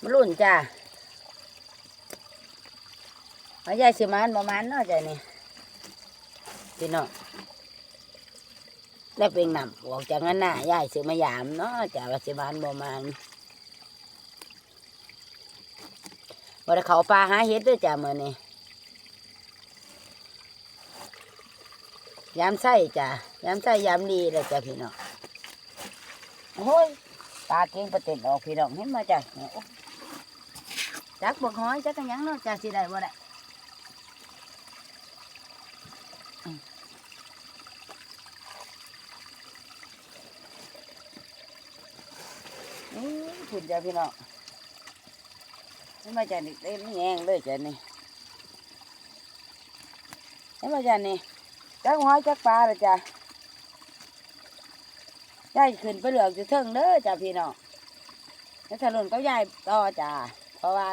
มารุ่นจ้าเอายายสิมานประมาณเนาะจ้ะนี่พี่น้องได้เป็นนำออกจากนั้นน่ะยายสิมายามเนาะจ้าว่าสิมานประมาณบ่ได้เขาปลาหาเห็ดด้วยจ้ามื้อนี้ยามไส้จ้ายามไส้ยามดีเลยจ้าพี่น้องโอ้ยตาเก่งประเต็นออกพี่น้องเห็นมาจ้ะ จักบกห้อยจักกันยังเนาะจ้าสิได้บ่ได้นี่คุณจ้าพี่น้องนี่มาจากนี่เต็มแงงเลยจ้ะนี่นี่มาจากนี่จักห้อยจักปลาเลยจ้ะยายขึ้นไปเหลือกจะเทิงเด้อจ้ะพี่น้องแล้วถนนก็ยายต่อจ้ะ เพราะว่า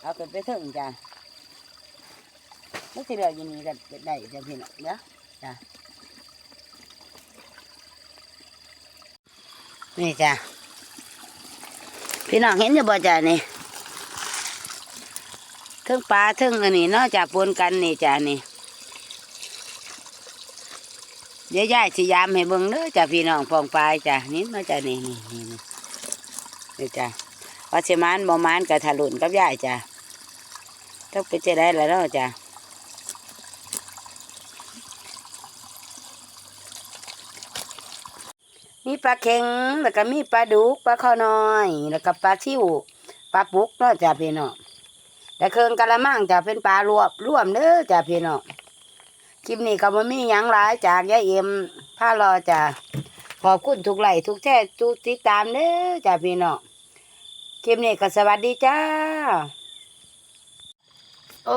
เอาขึ้นไปเทิงจ้ะไม่ใช่เหลืออยินนี่กันได้จ้ะพี่น้องเนาะจ้ะนี่จ้ะพี่น้องเห็นอยู่บ่จ้ะนี่ทึ่งปลาทึ่งอันนี้นาะจ้ะปนกันนี่จ้ะนี่เดี๋ยวยายสิยามให้เบิ่งเด้อจ้ะพี่น้องฟองปลายจ้ะนี่มาจ้ะนี่นี่นี่นี่จ้ะ ว่าสิมานบ่มานกับถลุนกับยายจ้ะต้องไปจะได้แล้วเนาะจ้ะมีปลาเค็งแล้วก็มีปลาดุกปลาข้าน้อย แล้วก็ปลาชิวปลาปุกเนาะจ้ะพี่น้องแต่เครื่องกะละมังจะเป็นปลารวบรวมเด้อจ้ะพี่น้องคลิปนี้ก็บ่มีหยังหลายจากยายเอ็มพารอจ้ะขอบคุณทุกไลค์ทุกแท้ทุกติดตามเด้อจ้ะพี่น้อง คลิปนี้ก็สวัสดีจ้า โอ้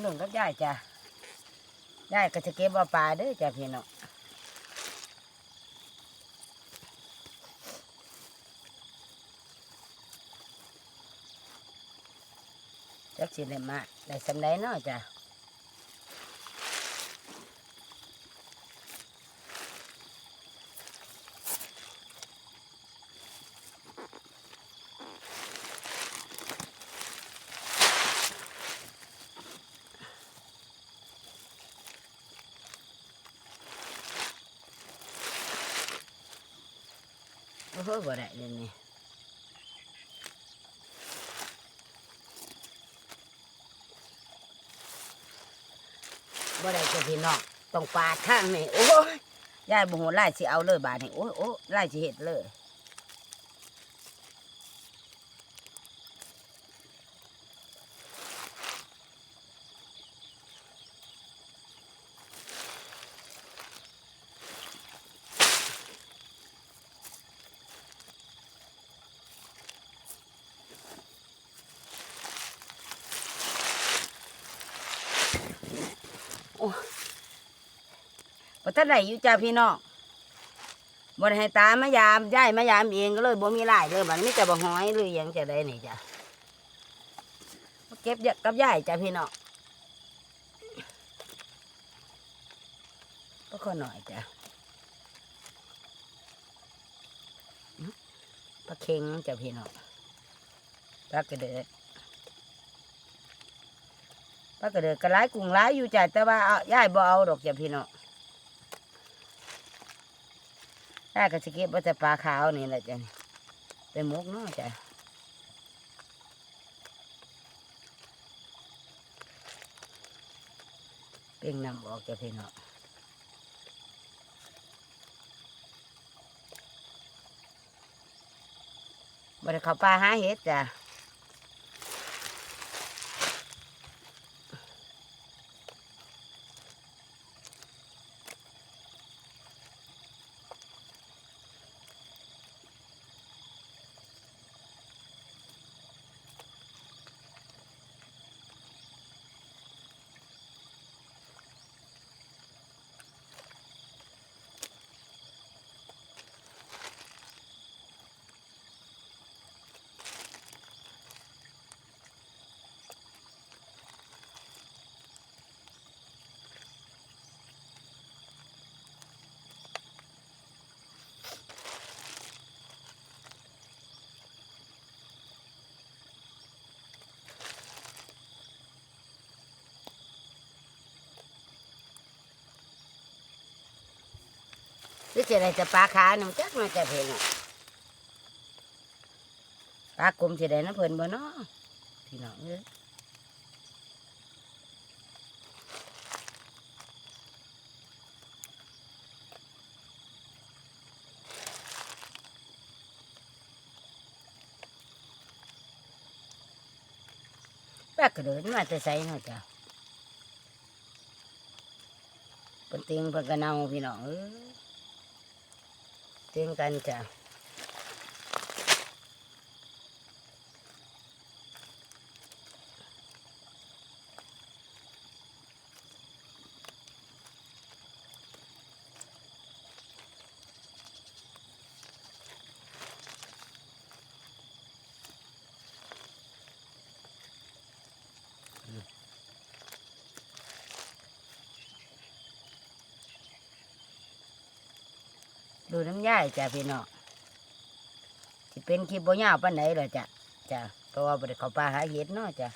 หนุนกับยายจ้ะยายก็จะเก็บว่าปลาเด้อจ้ะพี่น้องจักสิได้มาได้สำไรเนาะจ้ะ อ้โหบ่ได้เลยนี่บ่ได้จะพี่น้องต้องปาดทางนี่โอ้ยยายบ่ฮู้ไล่สิเอาเลยบาดนี่โอ้ยโอ้ไล่สิเฮ็ดเลย บ่ทันได้อยู่จ้าพี่น้องบ่ได้ให้ตามายามยายมายามเองก็เลยบ่มีไล่เลยบันี้มีแต่บ่หอยหรือยังจะได้นี่จ้ะเก็บเยอะกับย่ายจ้าพี่น้องก็ขอหน่อยจ้ะปลาเค็งจ้ะพี่น้องปลากระเดือกปลากระเดือกกระไรกุ้งไรอยู่จ้ะแต่ว่าเอายายบ่เอาดอกจ้ะพี่น้อง ถ้าก็จะเก็บว่าจะปลาขาวนี่แหละจ้ะเป็นมุกเนาะจ้ะเป่งน้ำออกจะพี่น้องบริเขาปลาหาเห็ดจ้ะ หรือจะได้จะปลาขาหนึ่งจักมาจะเพนอะปลากลมจะได้น้ำเพลินบ่เนาะพี่น้องเอ้ยปลากระโดดมาจะใส่เนาะจ้ะเป็นเตียงเป็นกระเนาพี่น้องเอ้ย เตี ดูน้ำย่ายจ้ะพี่น้องที่เป็นคลิปบ่ยาวปานไหนหรอจ้ะจ้ะเพราะว่าบ่ได้เข้าป่าหาเห็ดเนาะจ้ะ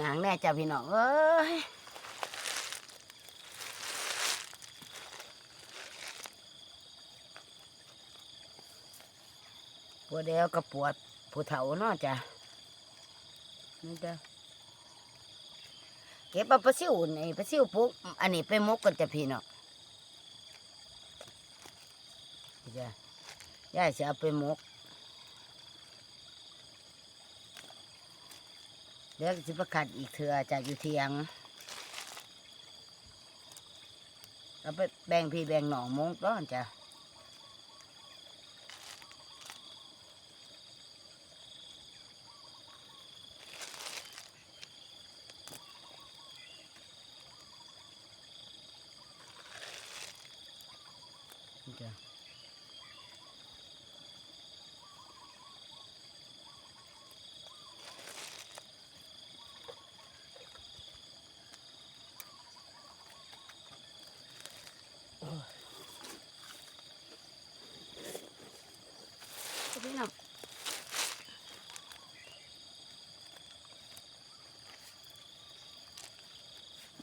นังแน่จ้ะพี่น้องเอ้ยปวดเอวก็ปวดผู้เฒ่าเนาะจ้ะนี่จ้ะเก็บเอาปลาซิวนี่ปลาซิวปุ๊กอันนี้ไปมกกันจ้ะพี่น้องนี่จ้ะยายจะเอาไปมก เดี๋ยวสิประคัดอีกเถื่อจากอยู่เทียงเราไปแบ่งพี่แบ่งหนองมงต้อนจ้ะจ้ะ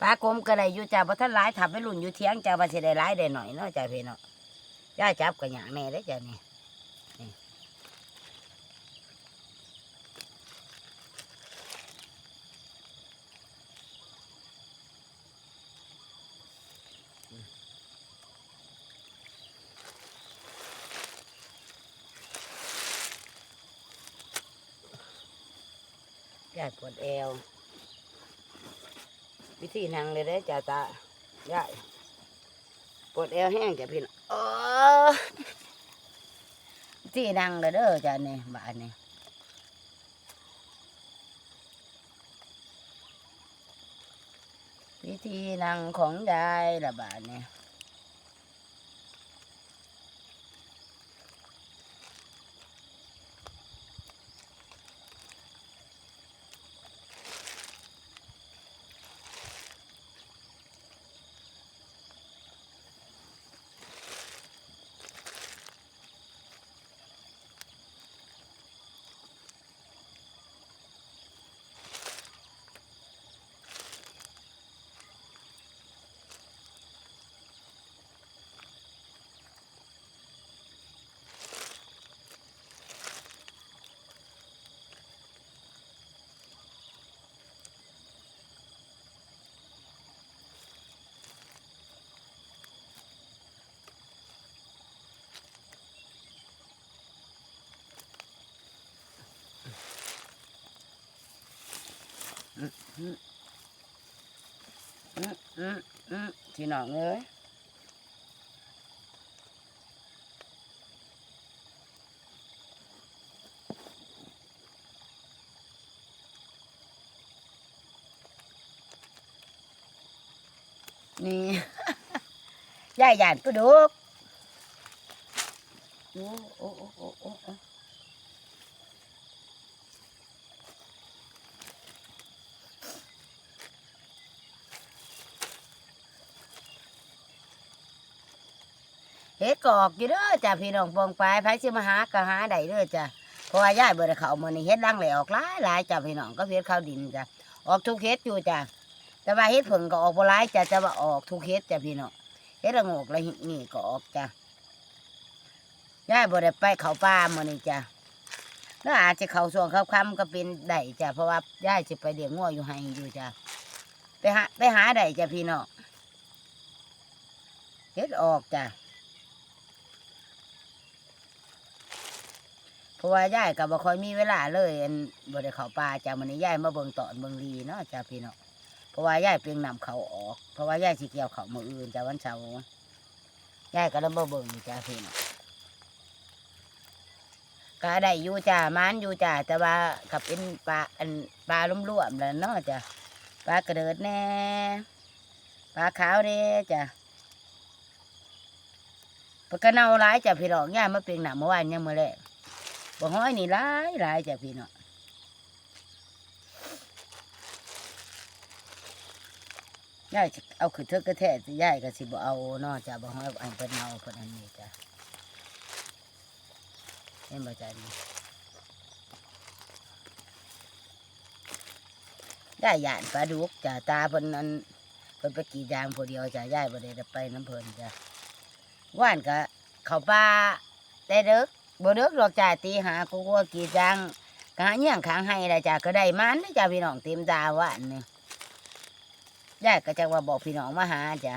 ปลากลมก็ได้อยู่จ้าเพราะท่านหลายถับไปรุ่นอยู่เทียงจ้าว่าสิได้หลายได้หน่อยเนาะจ้าพี่เนาะย่าจับก็อย่างแน่ได้อจ้านี่ย่าปวดเอว วิธีนั่งเลยได้จ้าตาย่าปวดเอวแห้งจ้ะพี่น้องเออวิธีนั่งเลยเด้อจ้ะนี่ยบ้านนี่วิธีนั่งของยายละบาดเนี่ย ที่น้องเอ้ยนี่ยายหยานก็ดุกโอ้โอ้โอ้โอ้ เฮ็ดกอกอยู่เด้อจ้ะพี่น้องปองปลายไผสิมาหาก็หาได้เด้อจ้ะเพราะว่าย่ายบ่ได้เข้ามื้อนี้เฮ็ดลังไหลออกหลายหลายจ้ะพี่น้องก็เฮ็ดข้าวดินจ้ะออกทุกเฮ็ดอยู่จ้ะแต่ว่าเฮ็ดผึ่งก็ออกบ่หลายจ้ะแต่ว่าออกทุกเฮ็ดจ้ะพี่น้องเฮ็ดละโงกละนี่ก็ออกจ้ะย่ายบ่ได้ไปเข้าป่ามื้อนี้จ้ะแล้วอาจจะเข้าช่วงค่ำๆก็เป็นได้จ้ะเพราะว่าย่ายสิไปเลี้ยงงัวอยู่ให้อยู่จ้ะไปหาไปหาได้จ้ะพี่น้องเฮ็ดออกจ้ะ เพ ราะว่ายายก็บ่ค่อยมีเวลาเลยอันบ่ได้เข้าป่าจ้ะมื้อนี้ย่ายมาเบิ่งตอนเบิ่งลีเนาะจ้ะพี่น้องเพราะว่ายายเปียงนำเขาออก เพราะว่ายายสิเกี่ยวเขามื้ออื่นจ้ะวันเสาร์ย่ายก็เลยมาเบิ่งจ้ะพี่น้องก็ได้อยู่จ้ะมานอยู่จ้ะแต่ว่าก็เป็นปลาอันปลาลุ่มๆแล้วเนาะจ้ะปลากระเดิดแน่ปลาขาวเด้จ้ะปลากระเนาหลายจ้ะพี่น้องย่ายมาเปียงนำเมื่อวานยังมื้อแรก บ่ห้อยนี่หลายหลายจ้ะพี่เนาะย่ายเอาขึ้นเถอกระแทกย่ายก็สิบ่เอาเนาะจ้ะบ่ห้อยอันเพิ่นเอาเพิ่นอันนี้จ้ะเห็นบ่จ้ะนี่ยายย่านปลาดุกจ้ะตาเพิ่นอันเพิ่นไปกรีดยางผู้เดียวจ้ะย่ายบ่ได้ไปน้ำเพิ่นจ้ะว่านก็เขาป่าได้เด้อ บ่เลิกหรอกจ้าตีหากูก็กี่จังกหาเงี้ยงขางให้ละจ้าก็ได้มันนะจ้าพี่น้องเต็มตาว่าอันนี่ยายก็จะว่าบอกพี่น้องมาหาจ้า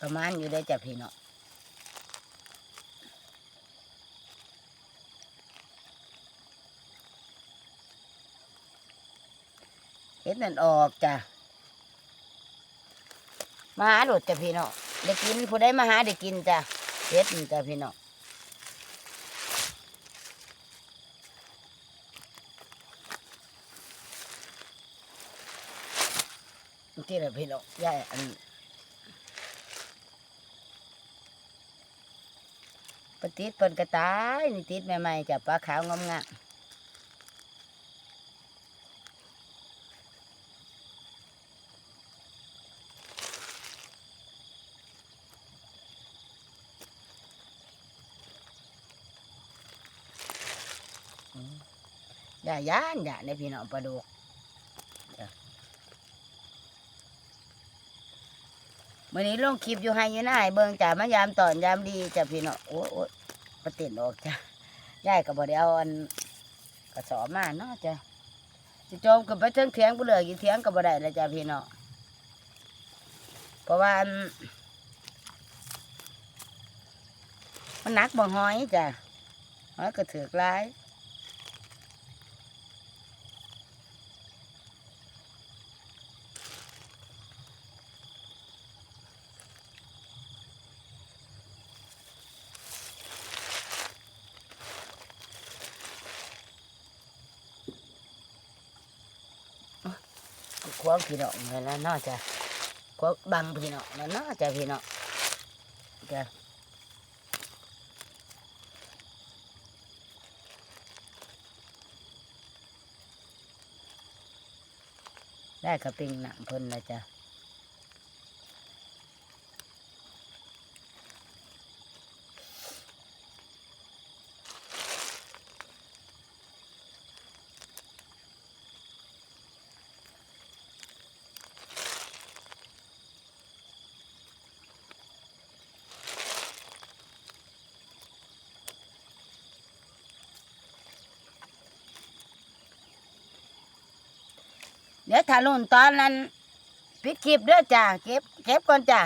ประมาณอยู่ได้จ้าพี่น้องเห็ดนั่นออกจ้า มาหาโดดจ้ะพี่น้องได้กินผู้ใดมาหาได้กินจ้ะเฮ็ดนี่จ้ะพี่น้องที่ละพี่น้องยายอันปติดเปินกระตายนี่ติดใหม่ๆจ้ะปลาขาวงามๆ ย่าย่านอย่าในพี่น้องปลาดุกจ้ะมื่อนี้ลงคลิปอยู่ให้ยู่หน้าให้เบิ่งจ้ามายามตอนยามดีจ้ะพี่น้องโอ้โอ้ประเต็นออกจ้ะยายก็บ่ได้เอาอันกระสอบมาเนาะจ้ะสิโจมขึ้นไปเทิงเถียงบ่เหลือกี่เถียงก็บ่ได้ล้วจ้ะพี่น้องเพราะว่ามันหนักบ่หอยจ้ะหอยก็ถือกหลาย ควงพี่น้องเลยแล้วเนาจ้ะควงบังพี่น้องแล้วเนาจ้ะพี่น้องจ้ะได้กระปิงหนังเพิ่นแล้วจ้ะ เดี๋ยวถ้าลุ่นตอนนั้นปิดคลิปเด้อจ้าเก็บเก็บก่อนจ้า